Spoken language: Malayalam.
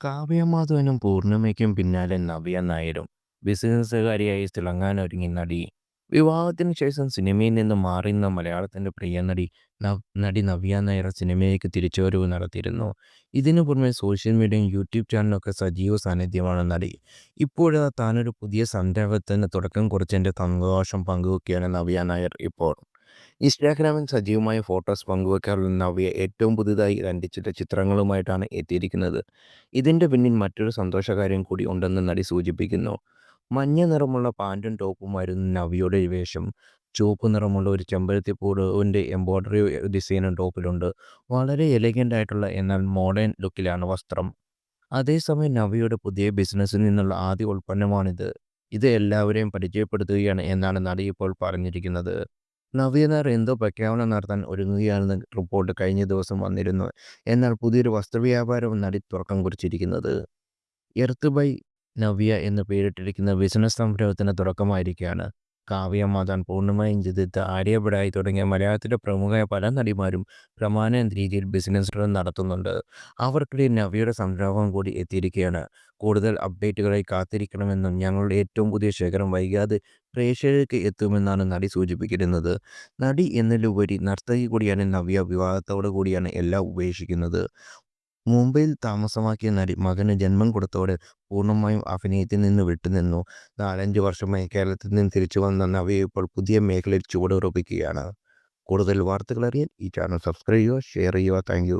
കാവ്യമാധവനും പൂർണിമയ്ക്കും പിന്നാലെ നവ്യ നായരും ബിസിനസ്സുകാരിയായി തിളങ്ങാനൊരുങ്ങി നടി. വിവാഹത്തിന് ശേഷം സിനിമയിൽ നിന്ന് മാറി നിന്ന മലയാളത്തിന്റെ പ്രിയ നടി നടി നവ്യ നായർ സിനിമയിലേക്ക് തിരിച്ചുവരവ് നടത്തിയിരുന്നു. ഇതിനു പുറമെ സോഷ്യൽ മീഡിയയും യൂട്യൂബ് ചാനലൊക്കെ സജീവ സാന്നിധ്യമാണ് നടി. ഇപ്പോഴത് താനൊരു പുതിയ സംരംഭത്തിന് തുടക്കം കുറിച്ചതിന്റെ സന്തോഷം പങ്കുവെക്കുകയാണ് നവ്യ നായർ ഇപ്പോൾ. ഇൻസ്റ്റാഗ്രാമിൽ സജീവമായ ഫോട്ടോസ് പങ്കുവെക്കാറുള്ള നവ്യ ഏറ്റവും പുതുതായി രണ്ട് ചില ചിത്രങ്ങളുമായിട്ടാണ് എത്തിയിരിക്കുന്നത്. ഇതിന്റെ പിന്നിൽ മറ്റൊരു സന്തോഷകാര്യം കൂടി ഉണ്ടെന്ന് നടി സൂചിപ്പിക്കുന്നു. മഞ്ഞ നിറമുള്ള പാന്റും ടോപ്പുമായിരുന്നു നവ്യയുടെ വേഷം. ചുവപ്പ് നിറമുള്ള ഒരു ചെമ്പരത്തി പൂവിന്റെ എംബ്രോയ്ഡറി ഡിസൈനും ടോപ്പിലുണ്ട്. വളരെ എലഗന്റ് ആയിട്ടുള്ള എന്നാൽ മോഡേൺ ലുക്കിലാണ് വസ്ത്രം. അതേസമയം നവ്യയുടെ പുതിയ ബിസിനസ്സിൽ നിന്നുള്ള ആദ്യ ഉൽപ്പന്നമാണിത്. ഇത് എല്ലാവരെയും പരിചയപ്പെടുത്തുകയാണ് എന്നാണ് നടി ഇപ്പോൾ പറഞ്ഞിരിക്കുന്നത്. നവ്യ നായർ എന്തോ പ്രഖ്യാപനം നടത്താൻ ഒരുങ്ങുകയാണെന്ന് റിപ്പോർട്ട് കഴിഞ്ഞ ദിവസം വന്നിരുന്നു. എന്നാൽ പുതിയൊരു വസ്ത്രവ്യാപാരം നടി തുറക്കം കുറിച്ചിരിക്കുന്നത്. എർത്ത് ബൈ നവ്യ എന്ന് പേരിട്ടിരിക്കുന്ന ബിസിനസ് സംരംഭത്തിന് തുടക്കമായിരിക്കുകയാണ്. കാവ്യ മാതാൻ പൂർണമായും ജിതിത്ത് ആര്യ ബഡായി തുടങ്ങിയ മലയാളത്തിലെ പ്രമുഖ പല നടിമാരും സമാന രീതിയിൽ ബിസിനസ്സുകൾ നടത്തുന്നുണ്ട്. അവർക്കിടയിൽ നവ്യയുടെ സംരംഭം കൂടി എത്തിയിരിക്കുകയാണ്. കൂടുതൽ അപ്ഡേറ്റുകളായി കാത്തിരിക്കണമെന്നും ഞങ്ങളുടെ ഏറ്റവും പുതിയ ശേഖരം വൈകാതെ പ്രേക്ഷകർക്ക് എത്തുമെന്നാണ് നടി സൂചിപ്പിക്കുന്നത്. നടി എന്നതിലുപരി നർത്തകി കൂടിയാണ് നവ്യ വിവാഹത്തോടു കൂടിയാണ് എല്ലാം ഉപേക്ഷിക്കുന്നത്. മുംബൈയിൽ താമസമാക്കിയ നടി മകന് ജന്മം കൊടുത്തോടെ പൂർണമായും അഭിനയത്തിൽ നിന്ന് വിട്ടുനിന്നു നാലഞ്ച് വർഷമായി കേരളത്തിൽ നിന്ന് തിരിച്ചു വന്ന നവയെ ഇപ്പോൾ പുതിയ മേഖലയിൽ ചുവടുറപ്പിക്കുകയാണ്. കൂടുതൽ വാർത്തകൾ അറിയാൻ ഈ ചാനൽ സബ്സ്ക്രൈബ് ചെയ്യുക ഷെയർ ചെയ്യുക. താങ്ക്